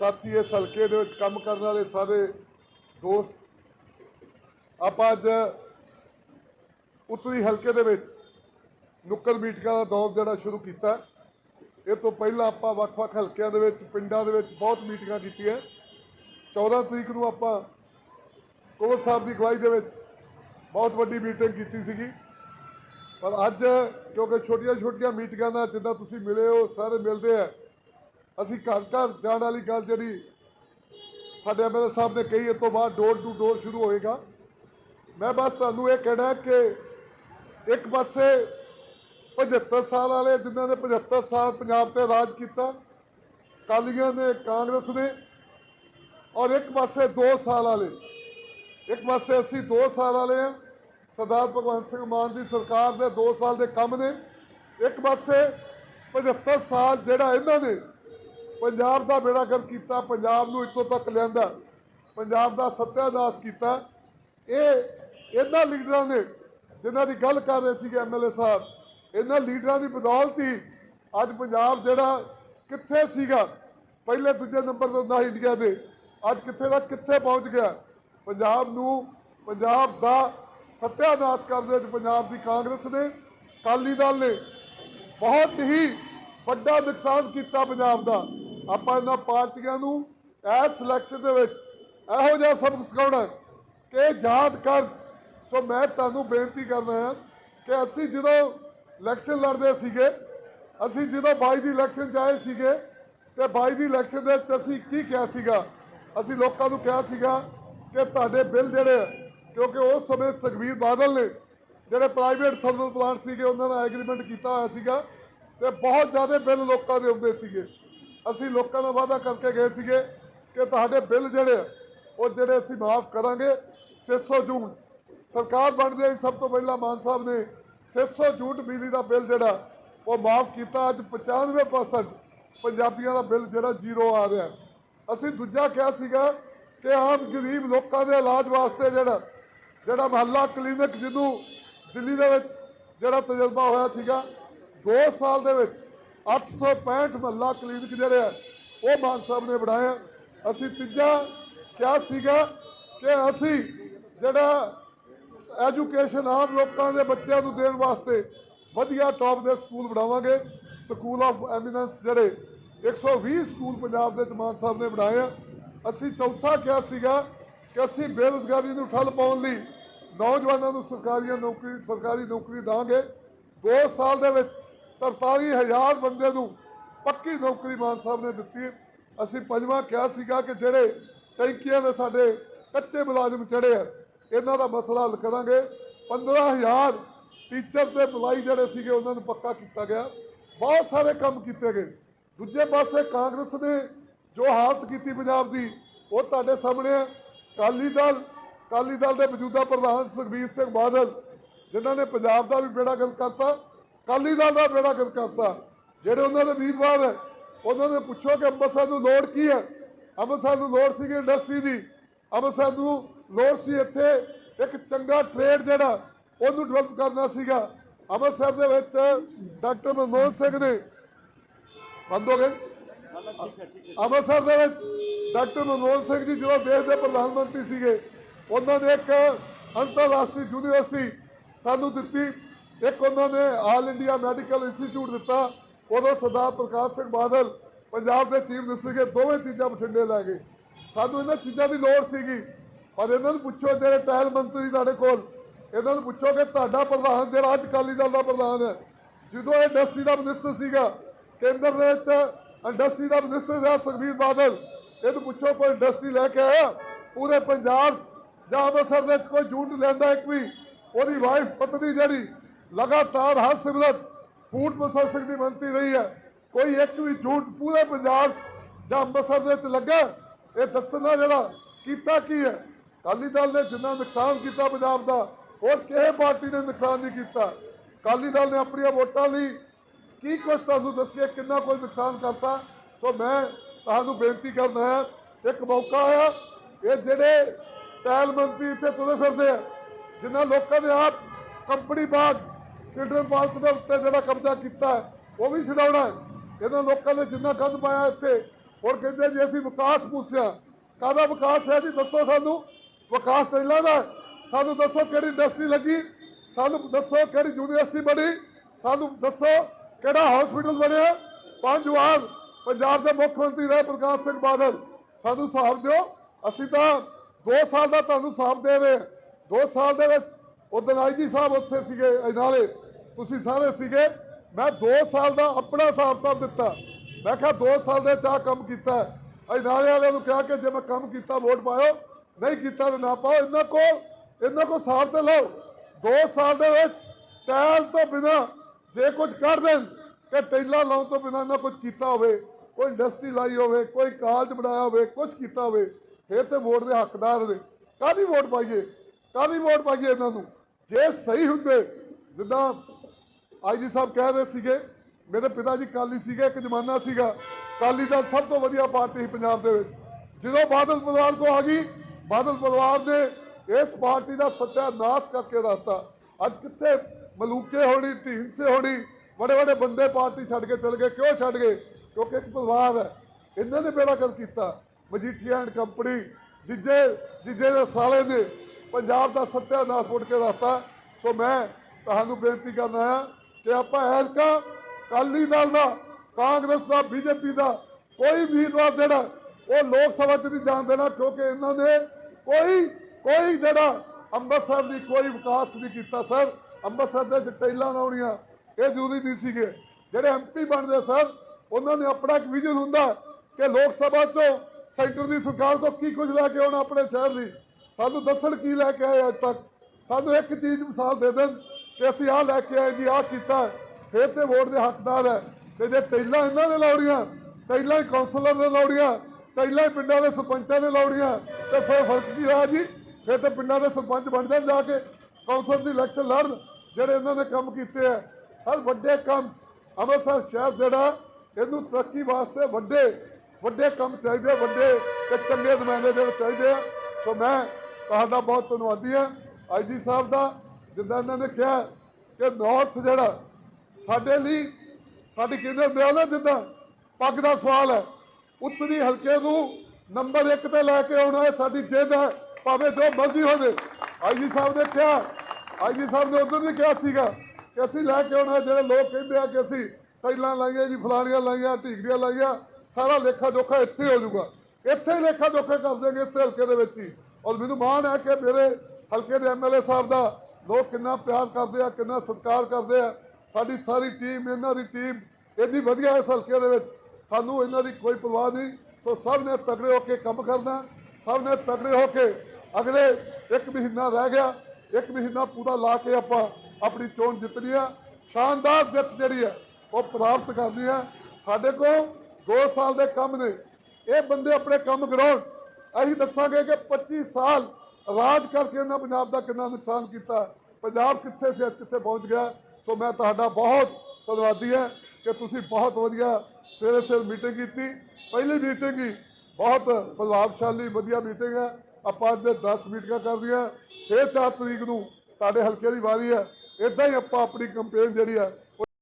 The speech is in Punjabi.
ਸਾਥੀ ਇਸ ਹਲਕੇ ਦੇ ਵਿੱਚ ਕੰਮ ਕਰਨ ਵਾਲੇ ਸਾਰੇ ਦੋਸਤ, ਆਪਾਂ ਅੱਜ ਉੱਤਰੀ ਹਲਕੇ ਦੇ ਵਿੱਚ ਨੁੱਕਰ ਮੀਟਿੰਗਾਂ ਦਾ ਦੌਰ ਜਿਹੜਾ ਸ਼ੁਰੂ ਕੀਤਾ। ਇਹ ਤੋਂ ਪਹਿਲਾਂ ਆਪਾਂ ਵੱਖ-ਵੱਖ ਹਲਕਿਆਂ ਦੇ ਵਿੱਚ, ਪਿੰਡਾਂ ਦੇ ਵਿੱਚ ਬਹੁਤ ਮੀਟਿੰਗਾਂ ਕੀਤੀਆਂ। 14 ਤਰੀਕ ਨੂੰ ਆਪਾਂ ਕੋਵਲ ਸਾਹਿਬ ਦੀ ਅਗਵਾਈ ਦੇ ਵਿੱਚ ਬਹੁਤ ਵੱਡੀ ਮੀਟਿੰਗ ਕੀਤੀ ਸੀਗੀ। ਪਰ ਅੱਜ ਕਿਉਂਕਿ ਛੋਟੀਆਂ-ਛੋਟੀਆਂ ਮੀਟਿੰਗਾਂ ਦਾ ਜਿੱਦਾਂ ਤੁਸੀਂ ਮਿਲੇ ਹੋ, ਸਾਰੇ ਮਿਲਦੇ ਆ ਅਸੀਂ ਘਰ ਘਰ ਜਾਣ ਵਾਲੀ ਗੱਲ ਜਿਹੜੀ ਸਾਡੇ ਐਮਐਲਏ ਸਾਹਿਬ ਨੇ ਕਹੀ ਇਸ ਤੋਂ ਬਾਅਦ ਡੋਰ ਟੂ ਡੋਰ ਸ਼ੁਰੂ ਹੋਏਗਾ। ਮੈਂ ਬਸ ਤੁਹਾਨੂੰ ਇਹ ਕਹਿਣਾ ਕਿ ਇੱਕ ਪਾਸੇ 75 ਸਾਲ ਵਾਲੇ ਜਿਨ੍ਹਾਂ ਨੇ 75 ਸਾਲ ਪੰਜਾਬ ਤੇ ਰਾਜ ਕੀਤਾ ਕਾਲੀਆਂ ਨੇ, ਕਾਂਗਰਸ ਨੇ, ਔਰ ਇੱਕ ਪਾਸੇ 2 ਸਾਲ ਵਾਲੇ, ਇੱਕ ਪਾਸੇ ਅਸੀਂ 2 ਸਾਲ ਵਾਲੇ ਹਾਂ, ਸਰਦਾਰ ਭਗਵੰਤ ਸਿੰਘ ਮਾਨ ਦੀ ਸਰਕਾਰ ਦੇ 2 ਸਾਲ ਦੇ ਕੰਮ ਨੇ, ਇੱਕ ਪਾਸੇ 75 ਸਾਲ ਜਿਹੜਾ ਇਹਨਾਂ ਨੇ ਪੰਜਾਬ ਦਾ ਬੇੜਾ ਗਰਕ ਕੀਤਾ, ਪੰਜਾਬ ਨੂੰ ਇੱਥੋਂ ਤੱਕ ਲਿਆਂਦਾ, ਪੰਜਾਬ ਦਾ ਸੱਤਿਆਨਾਸ਼ ਕੀਤਾ। ਇਹ ਇਹਨਾਂ ਲੀਡਰਾਂ ਨੇ ਜਿਨ੍ਹਾਂ ਦੀ ਗੱਲ ਕਰ ਰਹੇ ਸੀਗੇ ਐਮਐਲਏ ਸਾਹਿਬ, ਇਹਨਾਂ ਲੀਡਰਾਂ ਦੀ ਬਦੌਲਤ ਹੀ ਅੱਜ ਪੰਜਾਬ ਜਿਹੜਾ ਕਿੱਥੇ ਸੀਗਾ, ਪਹਿਲੇ ਦੂਜੇ ਨੰਬਰ ਤੇ ਹੁੰਦਾ ਸੀ ਇੰਡੀਆ ਦੇ, ਅੱਜ ਕਿੱਥੇ ਦਾ ਕਿੱਥੇ ਪਹੁੰਚ ਗਿਆ, ਪੰਜਾਬ ਨੂੰ, ਪੰਜਾਬ ਦਾ ਸੱਤਿਆਨਾਸ਼ ਕਰਦੇ ਵਿੱਚ ਪੰਜਾਬ ਦੀ ਕਾਂਗਰਸ ਨੇ, ਅਕਾਲੀ ਦਲ ਨੇ ਬਹੁਤ ਹੀ ਵੱਡਾ ਨੁਕਸਾਨ ਕੀਤਾ ਪੰਜਾਬ ਦਾ। ਆਪਾਂ ਇਹਨਾਂ ਪਾਰਟੀਆਂ ਨੂੰ ਇਸ ਇਲੈਕਸ਼ਨ ਦੇ ਵਿੱਚ ਇਹੋ ਜਿਹਾ ਸਬਕ ਸਿਖਾਉਣਾ ਕਿ ਯਾਦ ਕਰ। ਸੋ ਮੈਂ ਤੁਹਾਨੂੰ ਬੇਨਤੀ ਕਰਦਾ ਹਾਂ ਕਿ ਅਸੀਂ ਜਦੋਂ ਇਲੈਕਸ਼ਨ ਲੜਦੇ ਸੀਗੇ ਅਸੀਂ ਜਦੋਂ 22 ਦੀ ਇਲੈਕਸ਼ਨ ਜਾਏ ਸੀਗੇ ਤੇ 22 ਦੀ ਇਲੈਕਸ਼ਨ ਦੇ ਵਿੱਚ ਅਸੀਂ ਕੀ ਕਿਹਾ ਸੀਗਾ? ਅਸੀਂ ਲੋਕਾਂ ਨੂੰ ਕਿਹਾ ਸੀਗਾ ਕਿ ਤੁਹਾਡੇ ਬਿੱਲ ਜਿਹੜੇ ਆ, ਕਿਉਂਕਿ ਉਸ ਸਮੇਂ ਸੁਖਬੀਰ ਬਾਦਲ ਨੇ ਜਿਹੜੇ ਪ੍ਰਾਈਵੇਟ ਥਰਮਲ ਪਲਾਂਟ ਸੀਗੇ ਉਹਨਾਂ ਨਾਲ ਐਗਰੀਮੈਂਟ ਕੀਤਾ ਹੋਇਆ ਸੀਗਾ ਤੇ ਬਹੁਤ ਜ਼ਿਆਦਾ ਬਿੱਲ ਲੋਕਾਂ ਦੇ ਆਉਂਦੇ ਸੀਗੇ। ਅਸੀਂ ਲੋਕਾਂ ਦਾ ਵਾਅਦਾ ਕਰਕੇ ਗਏ ਸੀਗੇ ਕਿ ਤੁਹਾਡੇ ਬਿੱਲ ਜਿਹੜੇ ਆ, ਉਹ ਜਿਹੜੇ ਅਸੀਂ ਮਾਫ ਕਰਾਂਗੇ 600 ਜੂਨ। ਸਰਕਾਰ ਬਣਦੇ ਹੀ ਸਭ ਤੋਂ ਪਹਿਲਾਂ ਮਾਨ ਸਾਹਿਬ ਨੇ 600 ਜੂਨ ਬਿਜਲੀ ਦਾ ਬਿੱਲ ਜਿਹੜਾ ਉਹ ਮਾਫ ਕੀਤਾ। ਅੱਜ 95% ਪੰਜਾਬੀਆਂ ਦਾ ਬਿੱਲ ਜਿਹੜਾ ਜ਼ੀਰੋ ਆ ਰਿਹਾ। ਅਸੀਂ ਦੂਜਾ ਕਿਹਾ ਸੀਗਾ ਕਿ ਆਮ ਗਰੀਬ ਲੋਕਾਂ ਦੇ ਇਲਾਜ ਵਾਸਤੇ ਜਿਹੜਾ ਜਿਹੜਾ ਮਹੱਲਾ ਕਲੀਨਿਕ ਜਿਹਨੂੰ ਦਿੱਲੀ ਦੇ ਵਿੱਚ ਜਿਹੜਾ ਤਜਰਬਾ ਹੋਇਆ ਸੀਗਾ 2 ਸਾਲ ਦੇ ਵਿੱਚ 865 ਮਹੱਲਾ ਕਲੀਨਿਕ ਜਿਹੜੇ ਆ, ਉਹ ਮਾਨ ਸਾਹਿਬ ਨੇ ਬਣਾਇਆ ਅਸੀਂ ਤੀਜਾ ਕਿਹਾ ਸੀਗਾ ਕਿ ਅਸੀਂ ਜਿਹੜਾ ਐਜੂਕੇਸ਼ਨ ਆਮ ਲੋਕਾਂ ਦੇ ਬੱਚਿਆਂ ਨੂੰ ਦੇਣ ਵਾਸਤੇ ਵਧੀਆ ਟੌਪ ਦੇ ਸਕੂਲ ਬਣਾਵਾਂਗੇ। ਸਕੂਲ ਆਫ ਐਮੀਨੈਂਸ ਜਿਹੜੇ 120 ਸਕੂਲ ਪੰਜਾਬ ਦੇ ਮਾਨ ਸਾਹਿਬ ਨੇ ਬਣਾਏ ਆ। ਅਸੀਂ ਚੌਥਾ ਕਿਹਾ ਸੀਗਾ ਕਿ ਅਸੀਂ ਬੇਰੁਜ਼ਗਾਰੀ ਨੂੰ ਠੱਲ ਪਾਉਣ ਲਈ ਨੌਜਵਾਨਾਂ ਨੂੰ ਸਰਕਾਰੀ ਨੌਕਰੀ ਸਰਕਾਰੀ ਨੌਕਰੀ ਦਾਂਗੇ। 2 ਸਾਲ ਦੇ ਵਿੱਚ 43000 ਬੰਦੇ ਨੂੰ ਪੱਕੀ ਨੌਕਰੀ ਮਾਨ ਸਾਹਿਬ ਨੇ ਦਿੱਤੀ, ਅਸੀਂ ਪੰਜਵਾਂ ਕਿਹਾ ਸੀਗਾ ਕਿ ਜਿਹੜੇ ਟੈਂਕੀਆਂ ਦੇ ਸਾਡੇ ਕੱਚੇ ਮੁਲਾਜ਼ਮ ਚੜੇ ਆ, ਇਹਨਾਂ ਦਾ ਮਸਲਾ ਹੱਲ ਕਰਾਂਗੇ। 15000 ਟੀਚਰ ਤੇ ਬੁਲਾਈ ਜਿਹੜੇ ਸੀਗੇ, ਉਹਨਾਂ ਨੂੰ ਪੱਕਾ ਕੀਤਾ ਗਿਆ। ਬਹੁਤ ਸਾਰੇ ਕੰਮ ਕੀਤੇ ਗਏ। ਦੂਜੇ ਪਾਸੇ ਕਾਂਗਰਸ ਨੇ ਜੋ ਹਾਲਤ ਕੀਤੀ ਪੰਜਾਬ ਦੀ, ਉਹ ਤੁਹਾਡੇ ਸਾਹਮਣੇ ਹੈ ਕਾਲੀ ਦਲ ਕਾਲੀ ਦਲ ਦੇ ਮੌਜੂਦਾ ਪ੍ਰਧਾਨ ਸੁਖਬੀਰ ਸਿੰਘ ਬਾਦਲ, ਜਿਨ੍ਹਾਂ ਨੇ ਪੰਜਾਬ ਦਾ ਵੀ ਬੇੜਾ ਗਰਕ ਕਰਤਾ ਕਾਲੀ ਦਲ ਦਾ ਬੇੜਾ ਗਰਕ ਕਰਤਾ? ਜਿਹੜੇ ਉਹਨਾਂ ਦੇ ਉਮੀਦਵਾਰ ਹੈ, ਉਹਨਾਂ ਨੇ ਪੁੱਛੋ ਕਿ ਅੰਮ੍ਰਿਤਸਰ ਨੂੰ ਲੋੜ ਕੀ ਹੈ? ਅੰਮ੍ਰਿਤਸਰ ਨੂੰ ਲੋੜ ਸੀਗੀ ਇੰਡਸਟਰੀ ਦੀ। ਅੰਮ੍ਰਿਤਸਰ ਨੂੰ ਲੋੜ ਸੀ ਇੱਥੇ ਇੱਕ ਚੰਗਾ ਟ੍ਰੇਡ ਜਿਹੜਾ, ਉਹਨੂੰ ਡਿਵੈਲਪ ਕਰਨਾ ਸੀਗਾ। ਅੰਮ੍ਰਿਤਸਰ ਦੇ ਵਿੱਚ ਡਾਕਟਰ ਮਨਮੋਹਨ ਸਿੰਘ ਨੇ, ਬੰਦ ਹੋ ਗਏ। ਅੰਮ੍ਰਿਤਸਰ ਦੇ ਵਿੱਚ ਡਾਕਟਰ ਮਨਮੋਹਨ ਸਿੰਘ ਜੀ, ਜਦੋਂ ਦੇਸ਼ ਦੇ ਪ੍ਰਧਾਨ ਮੰਤਰੀ ਸੀਗੇ, ਉਹਨਾਂ ਨੇ ਇੱਕ ਅੰਤਰਰਾਸ਼ਟਰੀ ਯੂਨੀਵਰਸਿਟੀ ਸਾਨੂੰ ਦਿੱਤੀ। ਇੱਕ ਉਹਨਾਂ ਨੇ ਆਲ ਇੰਡੀਆ ਮੈਡੀਕਲ ਇੰਸਟੀਚਿਊਟ ਦਿੱਤਾ ਉਦੋਂ ਸਰਦਾਰ ਪ੍ਰਕਾਸ਼ ਸਿੰਘ ਬਾਦਲ ਪੰਜਾਬ ਦੇ ਚੀਫ ਮਿਨਿਸਟਰ ਸੀਗੇ, ਦੋਵੇਂ ਚੀਜ਼ਾਂ ਬਠਿੰਡੇ ਲੈ ਗਏ। ਸਾਨੂੰ ਇਹਨਾਂ ਚੀਜ਼ਾਂ ਦੀ ਲੋੜ ਸੀਗੀ, ਪਰ ਇਹਨਾਂ ਨੂੰ ਪੁੱਛੋ ਜਿਹੜੇ ਟਾਇਲ ਮੰਤਰੀ ਸਾਡੇ ਕੋਲ, ਇਹਨਾਂ ਨੂੰ ਪੁੱਛੋ ਕਿ ਤੁਹਾਡਾ ਪ੍ਰਧਾਨ ਜਿਹੜਾ ਅੱਜ ਅਕਾਲੀ ਦਲ ਦਾ ਪ੍ਰਧਾਨ ਹੈ, ਜਦੋਂ ਇਹ ਇੰਡਸਟਰੀ ਦਾ ਮਿਨਿਸਟਰ ਸੀਗਾ, ਕੇਂਦਰ ਦੇ ਵਿੱਚ ਇੰਡਸਟਰੀ ਦਾ ਮਿਨਿਸਟਰ ਸੀ ਸੁਖਬੀਰ ਬਾਦਲ, ਇਹਨੂੰ ਪੁੱਛੋ ਕੋਈ ਇੰਡਸਟਰੀ ਲੈ ਕੇ ਆਇਆ, ਪੂਰੇ ਪੰਜਾਬ 'ਚ ਜਾਂ ਅੰਮ੍ਰਿਤਸਰ ਦੇ ਵਿੱਚ ਕੋਈ ਜੂਟ ਲੈਂਦਾ ਇੱਕ ਵੀ, ਉਹਦੀ ਵਾਈਫ ਪਤਨੀ ਜਿਹੜੀ ਲਗਾਤਾਰ ਹਰ ਸਿਮਰਤ ਫੂਡ ਪ੍ਰੋਸੈਸਿੰਗ ਦੀ ਮੰਤਰੀ ਰਹੀ ਹੈ। ਕੋਈ ਇੱਕ ਵੀ ਝੂਠ ਪੂਰੇ ਪੰਜਾਬ 'ਚ ਜਾਂ ਅੰਮ੍ਰਿਤਸਰ ਦੇ ਵਿੱਚ ਲੱਗਾ, ਇਹ ਦੱਸਣਾ ਜਿਹੜਾ ਕੀਤਾ ਕੀ ਹੈ। ਅਕਾਲੀ ਦਲ ਨੇ ਜਿੰਨਾ ਨੁਕਸਾਨ ਕੀਤਾ ਪੰਜਾਬ ਦਾ, ਹੋਰ ਕਿਸੇ ਪਾਰਟੀ ਨੇ ਨੁਕਸਾਨ ਨਹੀਂ ਕੀਤਾ। ਅਕਾਲੀ ਦਲ ਨੇ ਆਪਣੀਆਂ ਵੋਟਾਂ ਲਈ ਕੀ ਕੁਛ ਤੁਹਾਨੂੰ ਦੱਸਿਆ ਕਿੰਨਾ ਕੋਈ ਨੁਕਸਾਨ ਕਰਤਾ। ਸੋ ਮੈਂ ਤੁਹਾਨੂੰ ਬੇਨਤੀ ਕਰਦਾ ਹਾਂ, ਇੱਕ ਮੌਕਾ ਆ, ਇਹ ਜਿਹੜੇ ਟੈਲ ਮੰਤਰੀ ਇੱਥੇ ਤੁਰੇ ਫਿਰਦੇ ਆ, ਜਿਨ੍ਹਾਂ ਲੋਕਾਂ ਨੇ ਆਪ ਕੰਪਨੀ ਬਾਗ ਚਿਲਡਰਨ ਪਾਰਕ ਦੇ ਉੱਤੇ ਜਿਹੜਾ ਕਬਜ਼ਾ ਕੀਤਾ ਉਹ ਵੀ ਛਡਾਉਣਾ ਇਹਨਾਂ ਲੋਕਾਂ ਨੇ ਜਿੰਨਾ ਗੰਦ ਪਾਇਆ ਇੱਥੇ, ਹੁਣ ਕਹਿੰਦੇ ਜੀ ਅਸੀਂ ਵਿਕਾਸ ਪੁੱਛਿਆ। ਕਾਹਦਾ ਵਿਕਾਸ ਹੈ ਜੀ? ਦੱਸੋ ਸਾਨੂੰ। ਵਿਕਾਸ ਟੈਲਾਂ ਦਾ ਸਾਨੂੰ ਦੱਸੋ ਕਿਹੜੀ ਇੰਡਸਟਰੀ ਲੱਗੀ। ਸਾਨੂੰ ਦੱਸੋ ਕਿਹੜੀ ਯੂਨੀਵਰਸਿਟੀ ਬਣੀ। ਸਾਨੂੰ ਦੱਸੋ ਕਿਹੜਾ ਹਸਪੀਟਲ ਬਣਿਆ। ਪੰਜ ਵਾਰ ਪੰਜਾਬ ਦੇ ਮੁੱਖ ਮੰਤਰੀ ਰਹੇ ਪ੍ਰਕਾਸ਼ ਸਿੰਘ ਬਾਦਲ। ਸਾਨੂੰ ਹਿਸਾਬ ਦਿਓ। ਅਸੀਂ ਤਾਂ 2 ਸਾਲ ਦਾ ਤੁਹਾਨੂੰ ਹਿਸਾਬ ਦੇ ਰਹੇ ਹਾਂ। 2 ਸਾਲ ਦੇ ਵਿੱਚ ਉਦੋਂ ਆਈਜੀ ਸਾਹਿਬ ਉੱਥੇ ਸੀਗੇ, ਇਹ ਨਾਲੇ ਤੁਸੀਂ ਸਾਰੇ ਸੀਗੇ। ਮੈਂ 2 ਸਾਲ ਦਾ ਆਪਣਾ ਹਿਸਾਬ ਤਾਂ ਦਿੱਤਾ। ਮੈਂ ਕਿਹਾ 2 ਸਾਲ ਦੇ ਚਾਹ ਕੰਮ ਕੀਤਾ। ਅਜਨਾਲੇ ਵਾਲਿਆਂ ਨੂੰ ਕਿਹਾ ਕਿ ਜੇ ਮੈਂ ਕੰਮ ਕੀਤਾ, ਵੋਟ ਪਾਇਓ। ਨਹੀਂ ਕੀਤਾ ਤਾਂ ਨਾ ਪਾਓ। ਇਹਨਾਂ ਕੋਲ ਇਹਨਾਂ ਕੋਲ ਹਿਸਾਬ ਤੇ ਲਓ। 2 ਸਾਲ ਦੇ ਵਿੱਚ ਟੈਲ ਤੋਂ ਬਿਨਾ ਜੇ ਕੁਝ ਕਰ ਦੇਣ ਕਿ ਟੈਲਾ ਲਾਉਣ ਤੋਂ ਬਿਨਾ ਨਾ ਕੁਝ ਕੀਤਾ ਹੋਵੇ, ਕੋਈ ਇੰਡਸਟਰੀ ਲਾਈ ਹੋਵੇ, ਕੋਈ ਕਾਲਜ ਬਣਾਇਆ ਹੋਵੇ, ਕੁਝ ਕੀਤਾ ਹੋਵੇ, ਫਿਰ ਤੇ ਵੋਟ ਦੇ ਹੱਕਦਾਰ ਨੇ। ਕਾਹਦੀ ਵੋਟ ਪਾਈਏ? ਕਾਹਦੀ ਵੋਟ ਪਾਈਏ ਇਹਨਾਂ ਨੂੰ? ਜੇ ਸਹੀ ਹੁੰਦੇ, ਜਿੱਦਾਂ ਆਈਜੀ ਸਾਹਿਬ ਕਹਿ ਰਹੇ ਸੀਗੇ, ਮੇਰੇ ਪਿਤਾ ਜੀ ਕਾਲੀ ਸੀਗੇ, ਇੱਕ ਜ਼ਮਾਨਾ ਸੀਗਾ ਕਾਲੀ ਦਾ ਸਭ ਤੋਂ ਵਧੀਆ ਪਾਰਟੀ ਸੀ ਪੰਜਾਬ ਦੇ ਵਿੱਚ। ਜਦੋਂ ਬਾਦਲ ਪਰਿਵਾਰ ਕੋ ਆ ਗਈ, ਬਾਦਲ ਪਰਿਵਾਰ ਨੇ ਇਸ ਪਾਰਟੀ ਦਾ ਸੱਚਾ ਨਾਸ ਕਰਕੇ ਰੱਖਤਾ ਅੱਜ ਕਿੱਥੇ ਮਲੂਕੇ ਹੋਣੀ ਢੀਂਸੇ ਹੋਣੀ ਬੜੇ ਬੜੇ ਬੰਦੇ ਪਾਰਟੀ ਛੱਡ ਕੇ ਚਲ ਗਏ। ਕਿਉਂ ਛੱਡ ਗਏ? ਕਿਉਂਕਿ ਇੱਕ ਪਰਿਵਾਰ ਹੈ। ਇਹਨਾਂ ਨੇ ਬੇੜਾ ਕਰ ਕੀਤਾ। ਮਜੀਠੀਆ ਐਂਡ ਕੰਪਨੀ, ਜਿੱਜੇ ਜਿੱਜੇ ਦੇ ਸਾਲੇ ਨੇ ਪੰਜਾਬ ਦਾ ਸੱਤਿਆਨਾਸ਼ ਉੱਡ ਕੇ ਰਸਤਾ। ਸੋ ਮੈਂ ਤੁਹਾਨੂੰ ਬੇਨਤੀ ਕਰਨਾ ਹੈ ਕਿ ਆਪਾਂ ਐਲਕਾ ਕਾਲੀ ਦਲ ਦਾ, ਕਾਂਗਰਸ ਦਾ, ਬੀਜੇਪੀ ਦਾ ਕੋਈ ਵੀ ਉਮੀਦਵਾਰ ਜਿਹੜਾ, ਉਹ ਲੋਕ ਸਭਾ ਚ ਨਹੀਂ ਜਾਣ ਦੇਣਾ, ਕਿਉਂਕਿ ਇਹਨਾਂ ਨੇ ਕੋਈ ਕੋਈ ਜਿਹੜਾ ਅੰਮ੍ਰਿਤਸਰ ਦੀ ਕੋਈ ਵਿਕਾਸ ਨਹੀਂ ਕੀਤਾ, ਸਰ। ਅੰਮ੍ਰਿਤਸਰ ਦੇ ਚ ਟੈਲਾਂ ਲਾਉਣੀਆਂ, ਇਹ ਜ਼ਰੂਰੀ ਨਹੀਂ ਸੀਗੇ। ਜਿਹੜੇ ਐਮਪੀ ਬਣਦੇ ਸਰ, ਉਹਨਾਂ ਨੇ ਆਪਣਾ ਇੱਕ ਵਿਜ਼ਨ ਹੁੰਦਾ ਕਿ ਲੋਕ ਸਭਾ ਚੋਂ ਸੈਂਟਰ ਦੀ ਸਰਕਾਰ ਤੋਂ ਕੀ ਕੁਝ ਲੈ ਕੇ ਆਉਣਾ ਆਪਣੇ ਸ਼ਹਿਰ ਲਈ ਸਾਨੂੰ ਦੱਸਣ ਕੀ ਲੈ ਕੇ ਆਏ ਅੱਜ ਤੱਕ? ਸਾਨੂੰ ਇੱਕ ਚੀਜ਼ ਮਿਸਾਲ ਦੇ ਦੇਣ ਕਿ ਅਸੀਂ ਆਹ ਲੈ ਕੇ ਆਏ ਜੀ, ਆਹ ਕੀਤਾ ਫਿਰ ਤੇ ਵੋਟ ਦੇ ਹੱਕਦਾਰ ਹੈ ਤੇ ਜੇ ਟੈਲਾਂ ਇਹਨਾਂ ਨੇ ਲਾਉਣੀਆਂ, ਟੈਲਾਂ ਹੀ ਕੌਂਸਲਰ ਨੇ ਲਾਉਣੀਆਂ, ਟੈਲਾਂ ਹੀ ਪਿੰਡਾਂ ਦੇ ਸਰਪੰਚਾਂ ਨੇ ਲਾਉਣੀਆਂ, ਤੇ ਫਿਰ ਫ਼ਰਕ ਕੀ ਹੋਇਆ ਜੀ? ਫਿਰ ਤੇ ਪਿੰਡਾਂ ਦੇ ਸਰਪੰਚ ਬਣ ਜਾਣ ਜਾ ਕੇ ਕੌਂਸਲ ਦੀ ਇਲੈਕਸ਼ਨ ਲੜਨ, ਜਿਹੜੇ ਇਹਨਾਂ ਨੇ ਕੰਮ ਕੀਤੇ ਆ ਹਰ ਵੱਡੇ ਕੰਮ, ਅੰਮ੍ਰਿਤਸਰ ਸ਼ਹਿਰ ਜਿਹੜਾ, ਇਹਨੂੰ ਤਰੱਕੀ ਵਾਸਤੇ ਵੱਡੇ ਵੱਡੇ ਕੰਮ ਚਾਹੀਦੇ ਵੱਡੇ ਤੇ ਚੰਗੇ ਨੁਮਾਇੰਦੇ ਜਿਹੜੇ ਚਾਹੀਦੇ ਆ। ਸੋ ਮੈਂ ਤੁਹਾਡਾ ਬਹੁਤ ਧੰਨਵਾਦੀ ਹਾਂ। ਆਈਜੀ ਸਾਹਿਬ ਦਾ, ਜਿੱਦਾਂ ਇਹਨਾਂ ਨੇ ਕਿਹਾ ਕਿ ਨਾਰਥ ਜਿਹੜਾ, ਸਾਡੇ ਲਈ ਸਾਡੀ ਕਹਿੰਦੇ ਹੁੰਦੇ ਨਾ ਜਿੱਦਾਂ ਪੱਗ ਦਾ ਸਵਾਲ ਹੈ। ਉੱਤਰੀ ਹਲਕੇ ਨੂੰ ਨੰਬਰ 1 ਤੇ ਲੈ ਕੇ ਆਉਣਾ ਸਾਡੀ ਜਿੱਦ ਹੈ, ਭਾਵੇਂ ਜੋ ਮਰਜ਼ੀ ਹੋਵੇ। ਆਈਜੀ ਸਾਹਿਬ ਨੇ ਕਿਹਾ, ਆਈਜੀ ਸਾਹਿਬ ਨੇ ਉਦੋਂ ਵੀ ਕਿਹਾ ਸੀਗਾ ਕਿ ਅਸੀਂ ਲੈ ਕੇ ਆਉਣਾ ਜਿਹੜੇ ਲੋਕ ਕਹਿੰਦੇ ਆ ਕਿ ਅਸੀਂ ਟੈਲਾਂ ਲਾਈਆਂ ਜੀ, ਫਲਾਣੀਆਂ ਲਾਈਆਂ, ਢੀਗੜੀਆਂ ਲਾਈਆਂ, ਸਾਰਾ ਲੇਖਾ ਜੋਖਾ ਇੱਥੇ ਹੋ ਜਾਊਗਾ। ਇੱਥੇ ਹੀ ਲੇਖਾ ਜੋਖਾ ਕਰ ਦੇਣਗੇ ਇਸ ਹਲਕੇ ਦੇ ਵਿੱਚ ਹੀ। ਔਰ ਮੈਨੂੰ ਮਾਣ ਹੈ ਕਿ ਮੇਰੇ ਹਲਕੇ ਦੇ ਐਮਐਲਏ ਸਾਹਿਬ ਦਾ ਲੋਕ ਕਿੰਨਾ ਪਿਆਰ ਕਰਦੇ ਆ, ਕਿੰਨਾ ਸਤਿਕਾਰ ਕਰਦੇ ਆ। ਸਾਡੀ ਸਾਰੀ ਟੀਮ, ਇਹਨਾਂ ਦੀ ਟੀਮ ਇੰਨੀ ਵਧੀਆ ਇਸ ਹਲਕੇ ਦੇ ਵਿੱਚ। ਸਾਨੂੰ ਇਹਨਾਂ ਦੀ ਕੋਈ ਪਰਵਾਹ ਨਹੀਂ। ਸੋ ਸਭ ਨੇ ਤਗੜੇ ਹੋ ਕੇ ਕੰਮ ਕਰਨਾ। ਸਭ ਨੇ ਤਗੜੇ ਹੋ ਕੇ ਅਗਲੇ ਇੱਕ ਮਹੀਨਾ ਰਹਿ ਗਿਆ। ਇੱਕ ਮਹੀਨਾ ਪੂਰਾ ਲਾ ਕੇ ਆਪਾਂ ਆਪਣੀ ਚੋਣ ਜਿੱਤਣੀ ਆ। ਸ਼ਾਨਦਾਰ ਜਿੱਤ ਜਿਹੜੀ ਹੈ ਉਹ ਪ੍ਰਾਪਤ ਕਰਨੀ ਹੈ ਸਾਡੇ ਕੋਲ 2 ਸਾਲ ਦੇ ਕੰਮ ਨੇ। ਇਹ ਬੰਦੇ ਆਪਣੇ ਕੰਮ ਕਰਾਉਣ। ਅਸੀਂ ਦੱਸਾਂਗੇ ਕਿ 25 ਸਾਲ ਰਾਜ ਕਰਕੇ ਇਹਨਾਂ ਪੰਜਾਬ ਦਾ ਕਿੰਨਾ ਨੁਕਸਾਨ ਕੀਤਾ। ਪੰਜਾਬ ਕਿੱਥੇ ਸੀ, ਅੱਜ ਕਿੱਥੇ ਪਹੁੰਚ ਗਿਆ। ਸੋ ਮੈਂ ਤੁਹਾਡਾ ਬਹੁਤ ਧੰਨਵਾਦੀ ਹਾਂ ਕਿ ਤੁਸੀਂ ਬਹੁਤ ਵਧੀਆ ਸਵੇਰੇ ਸਵੇਰੇ ਮੀਟਿੰਗ ਕੀਤੀ। ਪਹਿਲੀ ਮੀਟਿੰਗ ਹੀ ਬਹੁਤ ਪ੍ਰਭਾਵਸ਼ਾਲੀ, ਵਧੀਆ ਮੀਟਿੰਗ ਹੈ। ਆਪਾਂ ਅੱਜ 10 ਮੀਟਿੰਗਾਂ ਕਰਦੀਆਂ ਫਿਰ 4 ਤਰੀਕ ਨੂੰ ਤੁਹਾਡੇ ਹਲਕੇ ਦੀ ਵਾਰੀ ਹੈ। ਇਦਾਂ ਹੀ ਆਪਾਂ ਆਪਣੀ ਕੰਪੇਨ ਜਿਹੜੀ ਹੈ